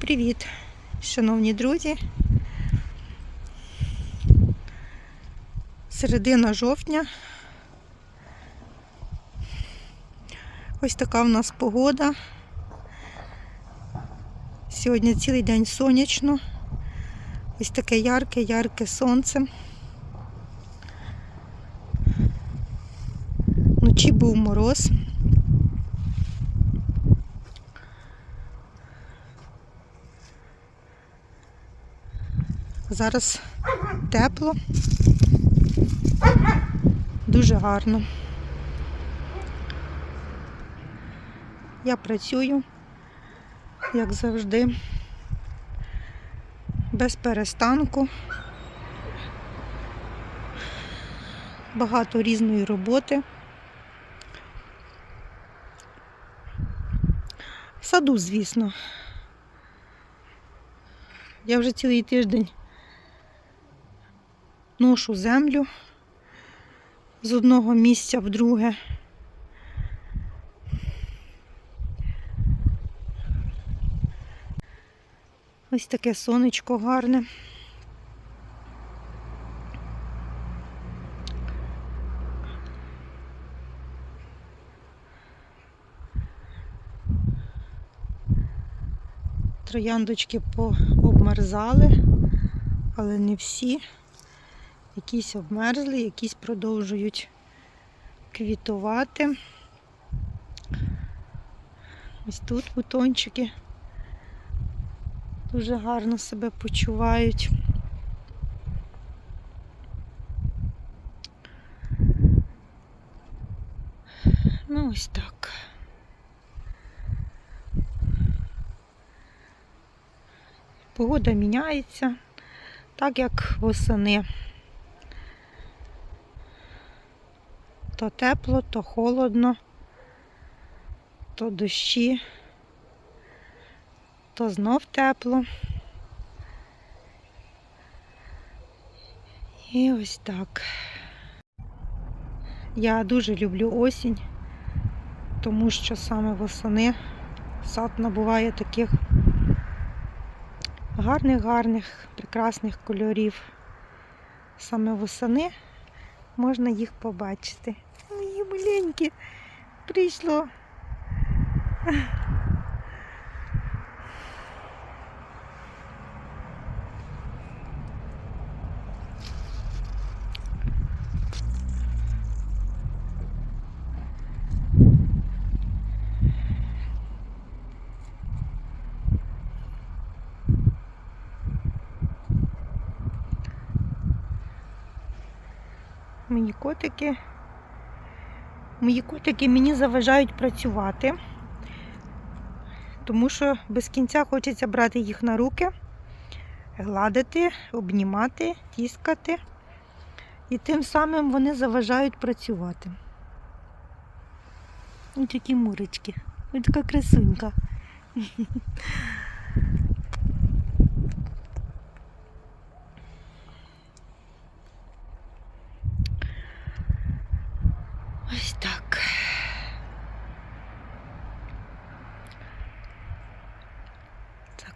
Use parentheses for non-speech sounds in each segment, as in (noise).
привіт, шановні друзі. Середина жовтня. Ось така в нас погода. Сьогодні цілий день сонячно. Ось таке ярке, ярке сонце. Зараз тепло, дуже гарно. Я працюю, як завжди, без перестанку. Багато різної роботи. В саду, звісно. Я вже цілий тиждень ношу землю з одного місця в друге. Ось таке сонечко гарне. Трояндочки пообмерзали, але не всі. Якісь обмерзли, якісь продовжують квітувати. Ось тут бутончики дуже гарно себе почувають. Ну, ось так. Погода міняється, так як восени. То тепло, то холодно, то дощі, то знов тепло. І ось так. Я дуже люблю осінь, тому що саме восени сад набуває таких гарних-гарних, прекрасних кольорів. Саме восени можна їх побачити. Мої маленькі прийшло. Мої котики. Мої котики мені заважають працювати, тому що без кінця хочеться брати їх на руки, гладити, обнімати, тіскати. І тим самим вони заважають працювати. Ось такі мурочки. Ось така красунька. Ось так.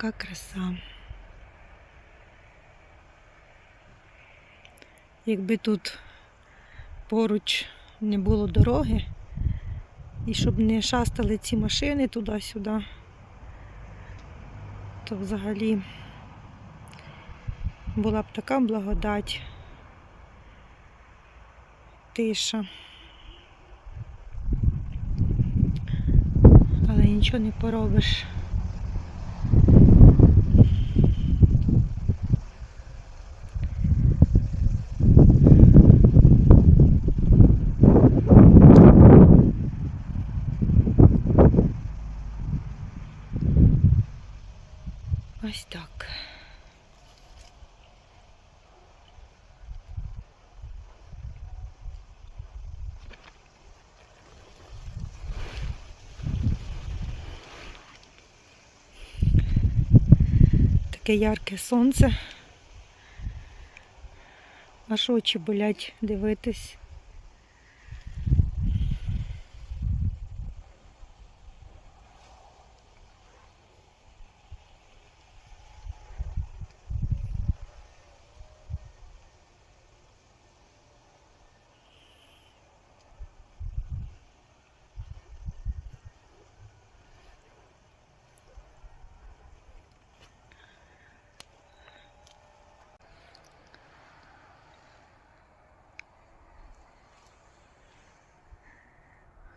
Така краса. Якби тут поруч не було дороги, і щоб не шастали ці машини туди-сюди, то взагалі була б така благодать, тиша. Але нічого не поробиш. Ось так. Таке ярке сонце. Аж очі болять дивитись.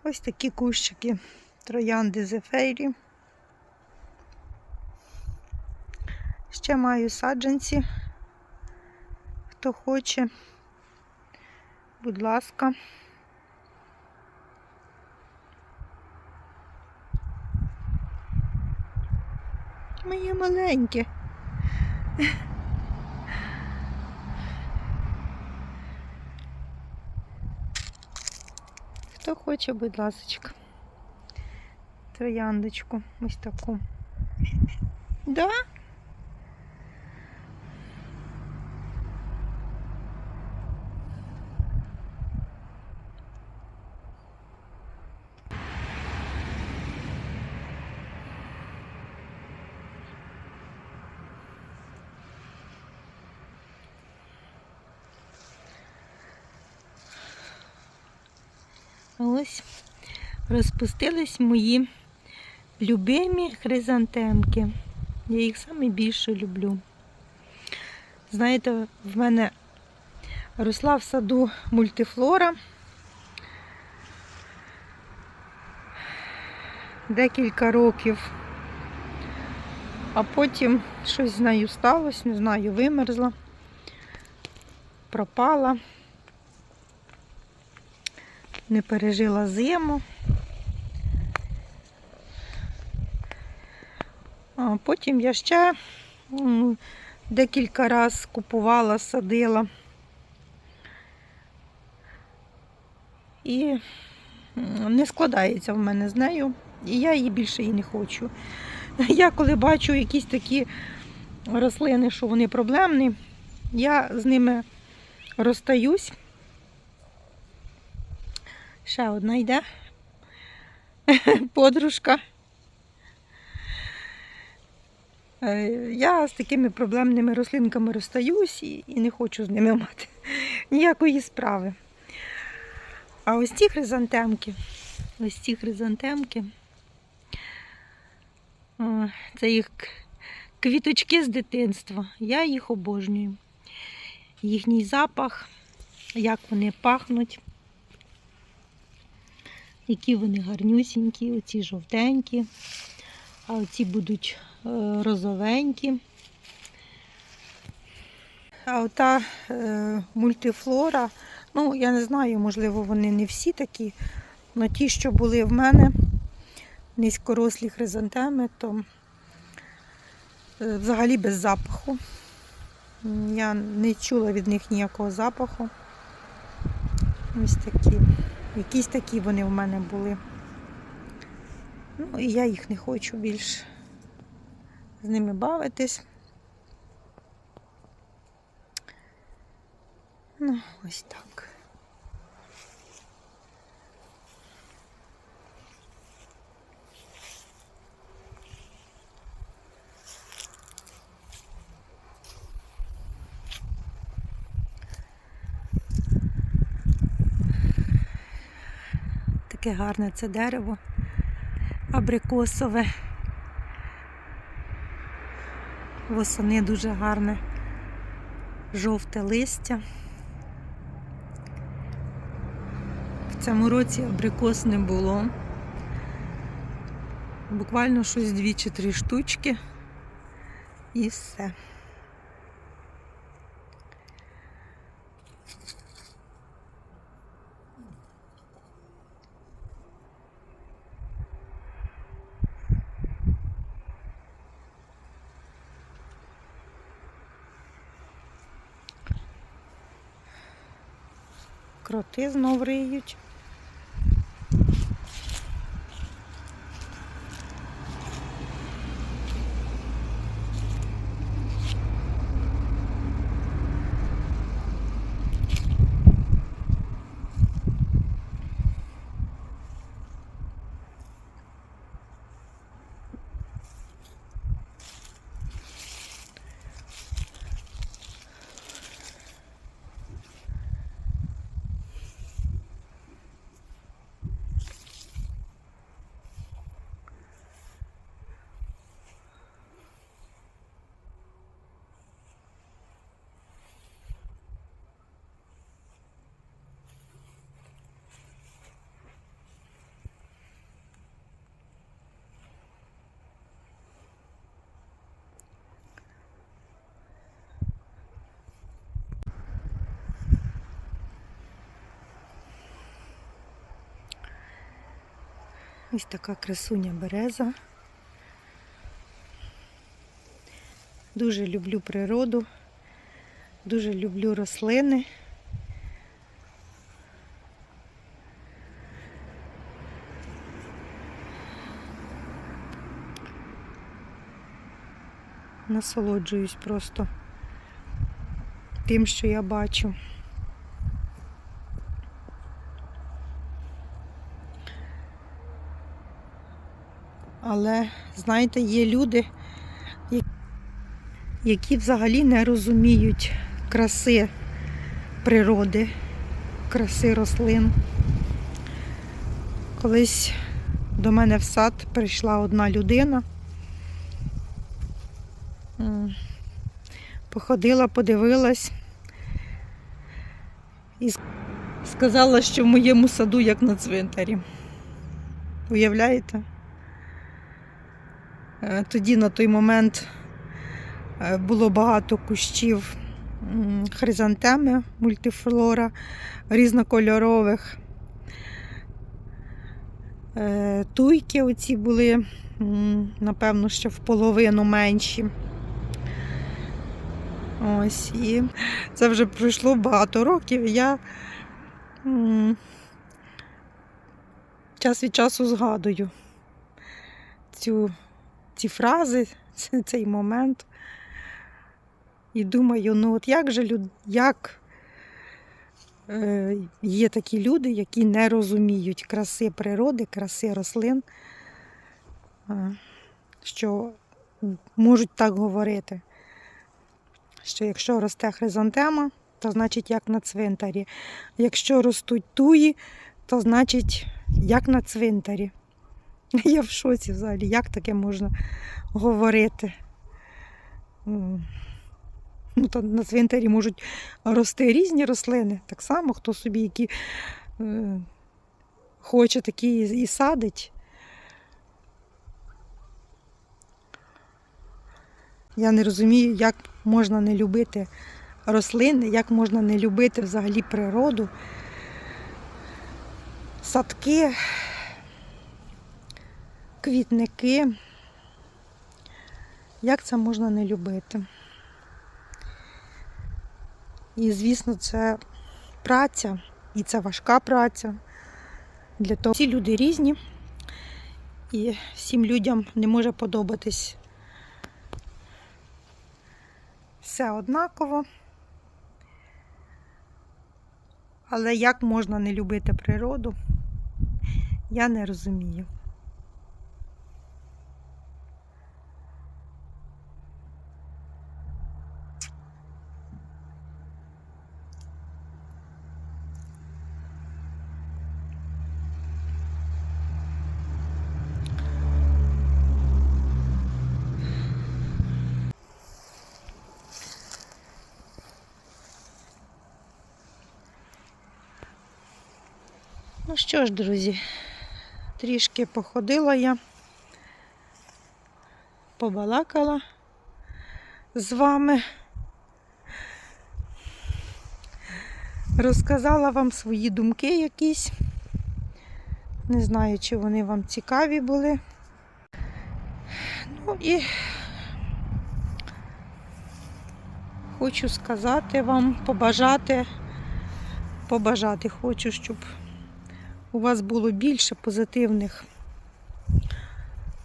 Ось такі кущики троянди зефейрі. Ще маю саджанці. Хто хоче, будь ласка. Моє маленьке. Хто хоче, будь ласочка. Трояндочку ось таку. Да? Ось розпустились мої любимі хризантемки. Я їх саме більше люблю. Знаєте, в мене росла в саду мультифлора. Декілька років, а потім щось з нею сталося, не знаю, вимерзла, пропала не пережила зиму. А потім я ще декілька разів купувала, садила. І не складається в мене з нею, і я її більше і не хочу. (laughs) Я коли бачу якісь такі рослини, що вони проблемні, я з ними розстаюсь. Ще одна йде. (laughs) Подружка. Е, Я з такими проблемними рослинками розстаюсь і, і не хочу з ними мати (laughs) ніякої справи. А ось ці хризантемки, ось ці хризантемки, це їх квіточки з дитинства. Я їх обожнюю. Їхній запах, як вони пахнуть. Які вони гарнюсінькі, оці жовтенькі, а оці будуть е, розовенькі. А ота е, мультифлора, ну, я не знаю, можливо, вони не всі такі, але ті, що були в мене, низькорослі хризантеми, то е, взагалі без запаху. Я не чула від них ніякого запаху. Ось такі. Якісь такі вони в мене були. Ну, і я їх не хочу більше з ними бавитись. Ну, ось так. Таке гарне це дерево, абрикосове. Восени дуже гарне, жовте листя. В цьому році абрикос не було. Буквально щось дві чи три штучки і все. Кроти знов риють. Ось така красуня береза. Дуже люблю природу, дуже люблю рослини. Насолоджуюсь просто тим, що я бачу. Але, знаєте, є люди, які взагалі не розуміють краси природи, краси рослин. Колись до мене в сад прийшла одна людина. Походила, подивилась і сказала, що в моєму саду як на цвинтарі. Уявляєте? Е, Тоді на той момент е, було багато кущів хризантеми, мультифлора, різнокольорових. Е, Туйки оці були, напевно, що в половину менші. Ось, і це вже пройшло багато років. Я час від часу згадую цю, ці фрази, (laughs) цей момент. І думаю, ну от як же як е, є такі люди, які не розуміють краси природи, краси рослин, е, що можуть так говорити що якщо росте хризантема, то значить як на цвинтарі. Якщо ростуть туї, то значить як на цвинтарі. (laughs) Я в шоці взагалі, як таке можна говорити? Ну, то на цвинтарі можуть рости різні рослини. Так само, хто собі які е, хоче, такі і, садить. Я не розумію, як можна не любити рослини, як можна не любити взагалі природу, садки, квітники. Як це можна не любити? І, звісно, це праця, і це важка праця. Для того всі люди різні, і всім людям не може подобатись все однаково. Але як можна не любити природу, я не розумію. Ну що ж, друзі, трішки походила я, побалакала з вами, розказала вам свої думки якісь. Не знаю, чи вони вам цікаві були. Ну і хочу сказати вам, побажати, побажати хочу, щоб у вас було більше позитивних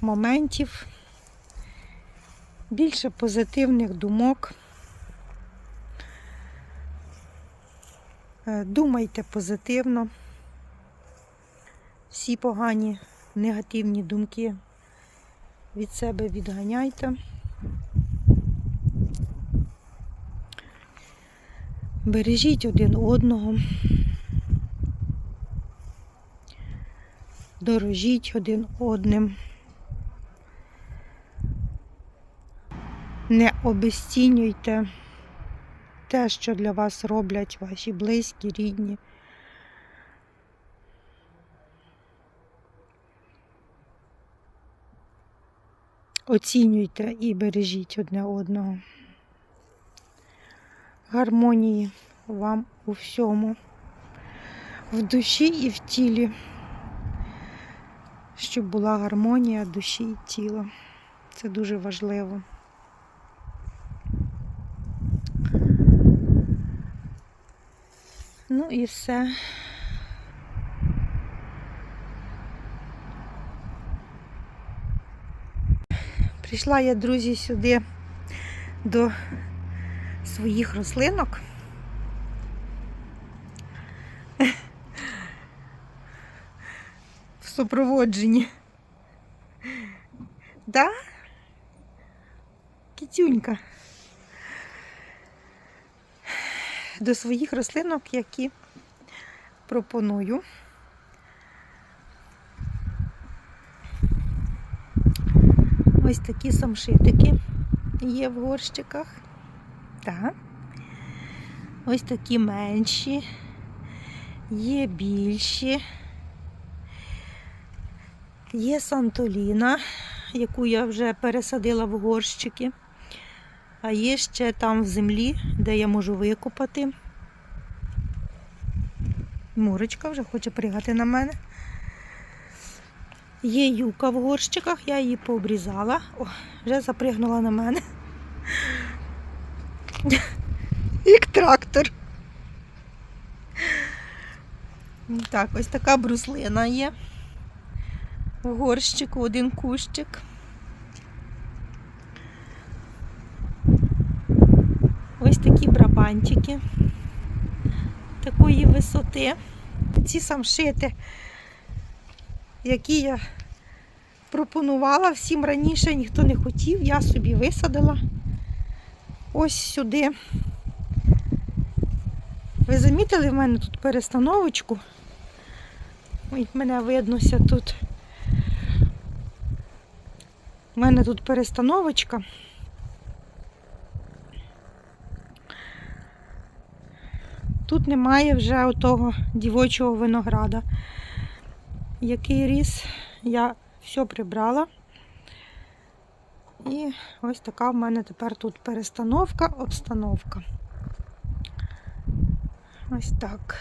моментів, більше позитивних думок. Е, Думайте позитивно. Всі погані негативні думки від себе відганяйте. Бережіть один одного. Дорожіть один одним. Не обесцінюйте те, що для вас роблять ваші близькі, рідні. Оцінюйте і бережіть одне одного. Гармонії вам у всьому, в душі і в тілі щоб була гармонія душі і тіла. Це дуже важливо. Ну і все. Прийшла я, друзі, сюди до своїх рослинок. Супроводженні. Да? Кітюнька. До своїх рослинок, які пропоную. Ось такі самшитики є в горщиках. Так. Ось такі менші, є більші. Є Сантоліна, яку я вже пересадила в горщики. А є ще там в землі, де я можу викопати. Мурочка вже хоче пригати на мене. Є юка в горщиках, я її пообрізала. О, вже запригнула на мене. Як трактор. Так, ось така бруслина є. В горщику один кущик. Ось такі брабантики такої висоти. Ці самшити, які я пропонувала всім раніше, ніхто не хотів, я собі висадила ось сюди. Ви замітили в мене тут перестановочку? Ой, мене виднося тут. У мене тут перестановочка. Тут немає вже отого дівочого винограда, який ріс. Я все прибрала. І ось така в мене тепер тут перестановка, обстановка. Ось так.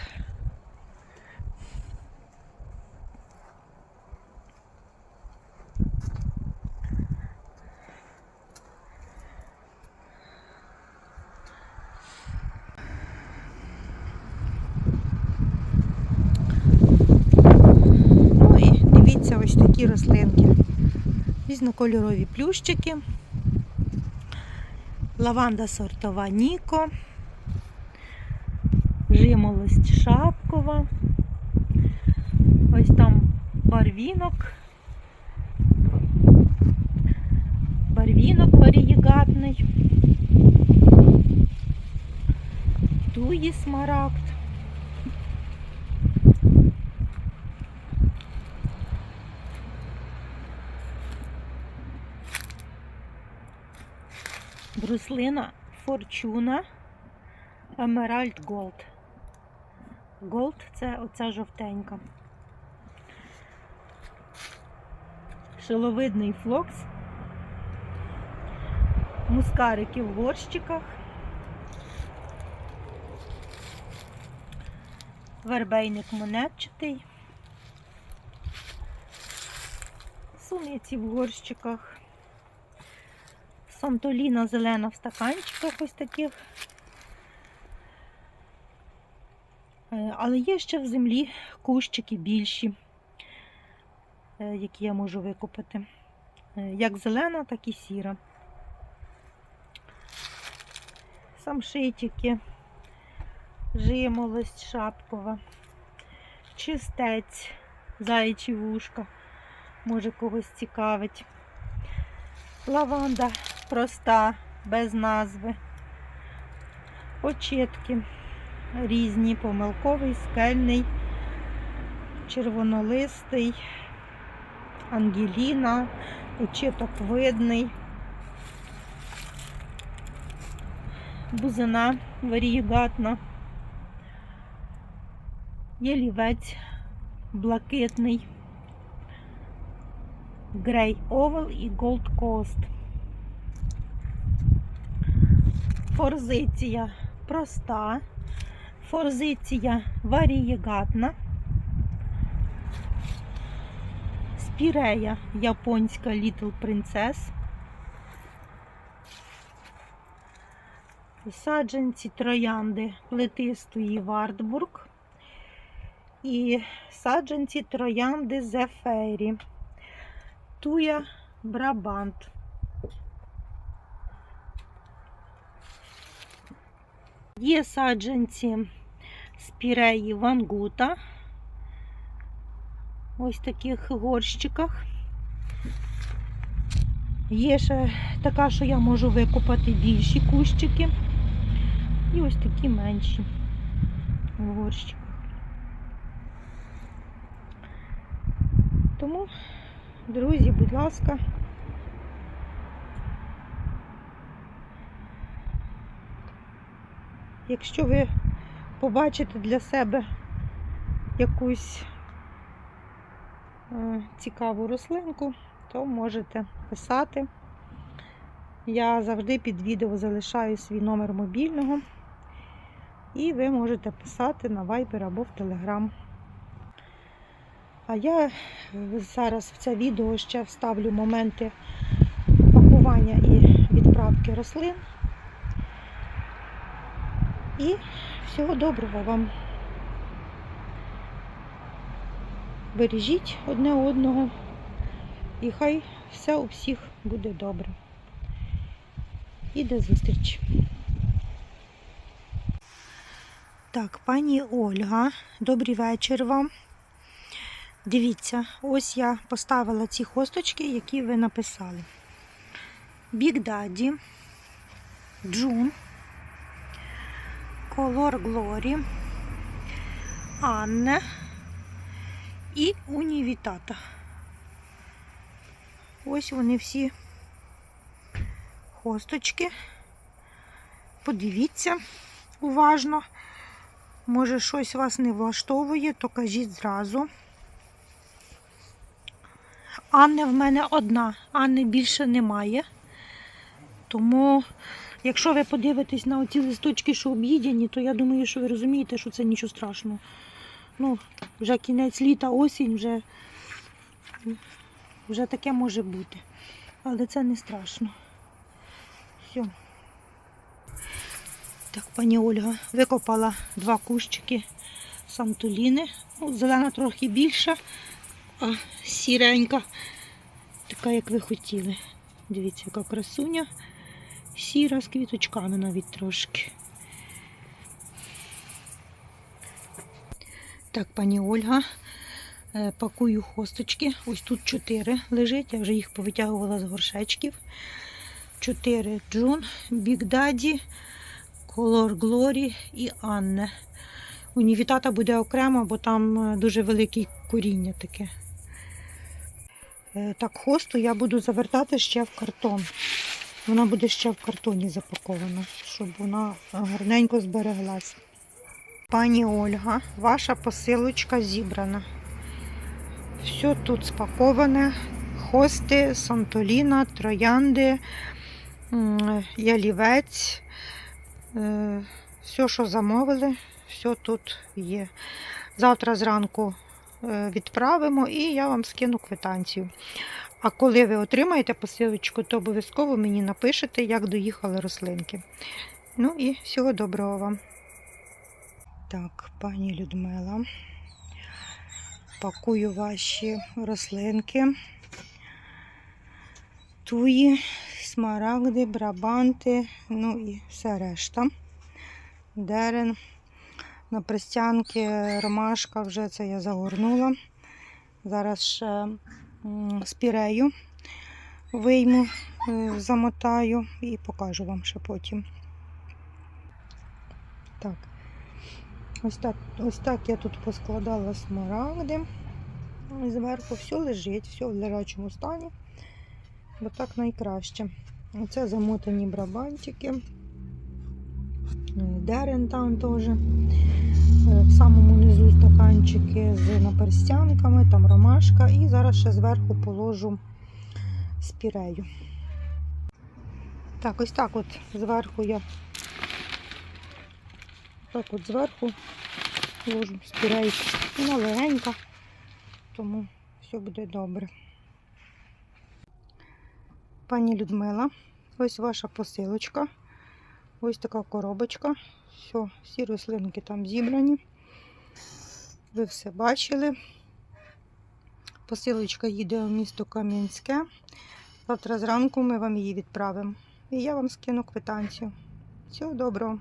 Ну і дивіться ось такі рослинки. Різнокольорові плющики. Лаванда сортова Ніко. Жимолость шапкова. Ось там барвінок. Барвінок варієгатний. Туї смарагд. Бруслина Форчуна Емеральд Голд. Голд це оця жовтенька. Шиловидний флокс. Мускарики в горщиках. Вербейник монетчатий. Суниці в горщиках. Сантоліна зелена в стаканчиках ось таких. Е, Але є ще в землі кущики більші, е, які я можу викопати. Е, Як зелена, так і сіра. Самшитики, жимолость шапкова, чистець, заячі вушка, може когось цікавить. Лаванда проста, без назви. Початки різні, помилковий, скельний, червонолистий, ангеліна, початок видний, бузина варієгатна, ялівець блакитний. Грей Овал і Gold Coast. Форзиція проста, форзиція варієгатна, спірея японська Little Princess. Саджанці троянди плетистої Вартбург і саджанці троянди Зефері. Туя Брабант. Є саджанці спіреї Вангута. Ось таких горщиках. Є ще така, що я можу викопати більші кущики. І ось такі менші в горщиках. Тому, друзі, будь ласка, якщо ви побачите для себе якусь е, цікаву рослинку, то можете писати. Я завжди під відео залишаю свій номер мобільного, і ви можете писати на Viber або в Telegram. А я е, зараз в це відео ще вставлю моменти пакування і відправки рослин. І всього доброго вам. Бережіть одне одного, і хай все у всіх буде добре. І до зустрічі. Так, пані Ольга, добрий вечір вам. Дивіться, ось я поставила ці хосточки, які ви написали. Big Daddy, Джун, Color Glory, Анне і Унівітата. Ось вони всі хосточки. Подивіться уважно. Може, щось вас не влаштовує, то кажіть зразу. Анни в мене одна, Анни більше немає. Тому, якщо ви подивитесь на оці листочки, що об'їдені, то я думаю, що ви розумієте, що це нічого страшного. Ну, вже кінець літа, осінь, вже, вже таке може бути. Але це не страшно. Все. Так, пані Ольга викопала два кущики сантуліни. Ну, зелена трохи більша, а сіренька, така, як ви хотіли. Дивіться, яка красуня. Сіра з квіточками навіть трошки. Так, пані Ольга, е, пакую хосточки. Ось тут чотири лежить, я вже їх повитягувала з горшечків. Чотири Джун, Big Daddy, Color Glory і Анне. Унівітата буде окремо, бо там е, дуже велике коріння таке. Е, Так, хосту я буду завертати ще в картон. Вона буде ще в картоні запакована, щоб вона гарненько збереглася. Пані Ольга, ваша посилочка зібрана. Все тут спаковане. Хости, сантоліна, троянди, ялівець. Е, Все, що замовили, все тут є. Завтра зранку е, відправимо і я вам скину квитанцію. А коли ви отримаєте посилочку, то обов'язково мені напишете, як доїхали рослинки. Ну і всього доброго вам. Так, пані Людмила, пакую ваші рослинки. Туї, смарагди, брабанти, ну і все решта. Дерен. На пристянки ромашка вже це я загорнула. Зараз ще спірею вийму, е, замотаю і покажу вам ще потім. Так. Ось так, ось так я тут поскладала смарагди. Зверху все лежить, все в лежачому стані. Бо так найкраще. Оце замотані брабанчики. Дерен там теж. Е, В самому низу стаканчики з там ромашка. І зараз ще зверху положу спірею. Так, ось так от зверху я так от зверху ложу спірейку. Вона легенька, тому все буде добре. Пані Людмила, ось ваша посилочка. Ось така коробочка. Все, всі рослинки там зібрані. Ви все бачили. Посилочка їде в місто Кам'янське. Завтра зранку ми вам її відправимо. І я вам скину квитанцію. Всього доброго.